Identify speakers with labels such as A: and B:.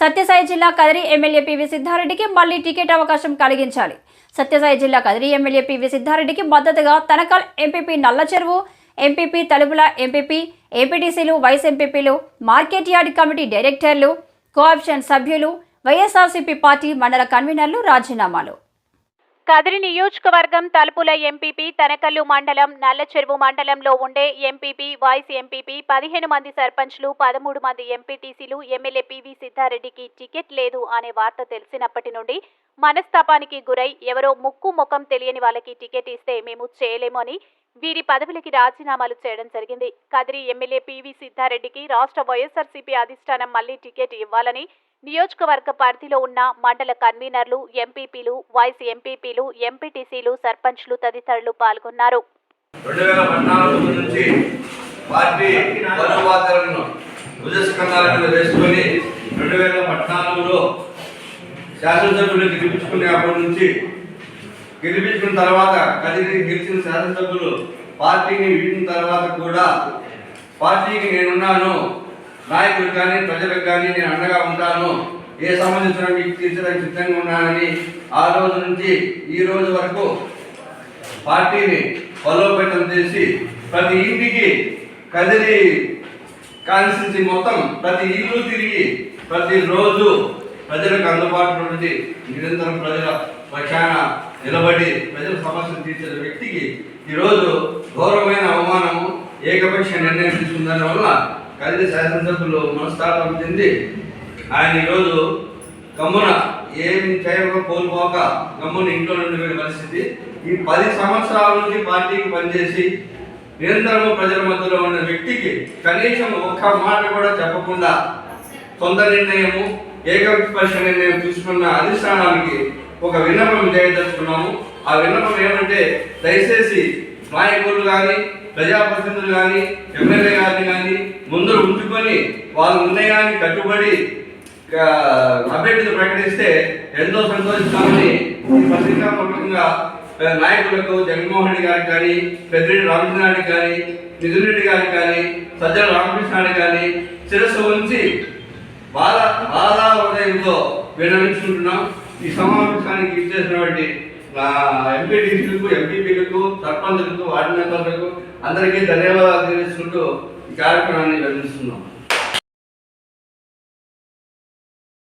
A: సత్యసాయి జిల్లా Kadiri MLA PV సిద్ధారెడ్డికి మళ్ళీ ticket అవకాశం కలిగించాలి. సత్యసాయి జిల్లా కదిరి ఎమ్మెల్యే పివి సిద్ధారెడ్డికి మద్దతుగా Tanakal MPP Nallacheruvu MPP Talupula MPP ఏపీటీసీలు vice ఎంపీపీలు మార్కెట్ యార్డ్ కమిటీ డైరెక్టర్లు కోఆప్షన్ సభ్యులు వైఎస్ఆర్సీపీ పార్టీ మండల కన్వీనర్లు రాజీనామాలు.
B: కదిరి నియోజకవర్గం తలుపుల ఎంపీపీ తనకల్లు మండలం నల్లచెరువు మండలంలో ఉండే ఎంపీపీ వైస్ ఎంపీపీ పదిహేను మంది సర్పంచ్లు పదమూడు మంది ఎంపీటీసీలు ఎమ్మెల్యే పివి సిద్ధారెడ్డికి టికెట్ లేదు అనే వార్త తెలిసినప్పటి నుండి మనస్తాపానికి గురై ఎవరో ముక్కు ముఖం తెలియని వాళ్ళకి టికెట్ ఇస్తే మేము చేయలేము అని వీరి పదవులకి రాజీనామాలు చేయడం జరిగింది. కదిరి ఎమ్మెల్యే పివి సిద్ధారెడ్డికి రాష్ట్ర వైఎస్ఆర్సీపీ అధిష్టానం మళ్ళీ టికెట్ ఇవ్వాలని నియోజకవర్గ పరిధిలో ఉన్న మండల కన్వీనర్లు ఎంపీపీలు వైస్ ఎంపీపీలు ఎంపీటీసీలు సర్పంచ్లు తదితరులు పాల్గొన్నారు.
C: పార్టీ వేసుకొని రెండు వేల పద్నాలుగులో శాసనసభ్యులు నుంచి గెలిపించుకున్న తర్వాత కదిరి గెలిచిన శాసనసభ్యులు పార్టీని వీడిన తర్వాత కూడా పార్టీకి నేనున్నాను నాయకులు కానీ ప్రజలకు కానీ నేను అండగా ఉంటాను. ఏ సంబంధించిన మీకు తీర్చడానికి సిద్ధంగా ఉన్నానని ఆ రోజు నుంచి ఈ రోజు వరకు పార్టీని బలోపేతం చేసి ప్రతి ఇంటికి కదిలి కాన్స్టిట్యూన్సీ మొత్తం ప్రతి ఇల్లు తిరిగి ప్రతి రోజు ప్రజలకు అందుబాటులో నిరంతరం ప్రజల పక్షాన నిలబడి ప్రజల సమస్యలు తీర్చే వ్యక్తికి ఈరోజు ఘోరమైన అవమానము ఏకపక్ష నిర్ణయం తీసుకుందని వల్ల కదిరి శాసనసభ్యులు మనస్తాపం చెంది ఆయన ఈరోజు గమ్మున ఏం చేయక కోల్పోక గమ్మున ఇంట్లో నుండి పరిస్థితి. ఈ పది సంవత్సరాల నుంచి పార్టీకి పనిచేసి నిరంతరము ప్రజల మధ్యలో ఉన్న వ్యక్తికి కనీసం ఒక్క మాట కూడా చెప్పకుండా సొంత నిర్ణయము ఏకపక్ష నిర్ణయం తీసుకున్న అధిష్టానానికి ఒక విన్నపం చేయదలుచుకున్నాము. ఆ విన్నపం ఏమంటే దయచేసి నాయకులు కానీ ప్రజాప్రతినిధులు కానీ ఎమ్మెల్యే గారిని కానీ ముందు ఉంచుకొని వాళ్ళ నిర్ణయానికి కట్టుబడి ఆ, ప్రకటిస్తే ఎంతో సంతోషిస్తామని పత్రికాపూర్వకంగా నాయకులకు జగన్మోహన్ రెడ్డి గారికి కానీ పెద్దిరెడ్డి రామకృష్ణారెడ్డి కానీ నిధుల్ రెడ్డి గారికి కానీ సజ్జల రామకృష్ణారెడ్డి కానీ శిరస్సు ఉంచి బాధ బాధా హృదయంతో విన్నవించుకుంటున్నాం ఈ సమావేశానికి ఇచ్చేసినటువంటి ఎంపీడీసీలకు ఎంపీపీలకు సర్పంచులకు వార్డు మెంబర్లకు అందరికీ ధన్యవాదాలు తెలుసుకుంటూ ఈ కార్యక్రమాన్ని నిర్వహిస్తున్నాం.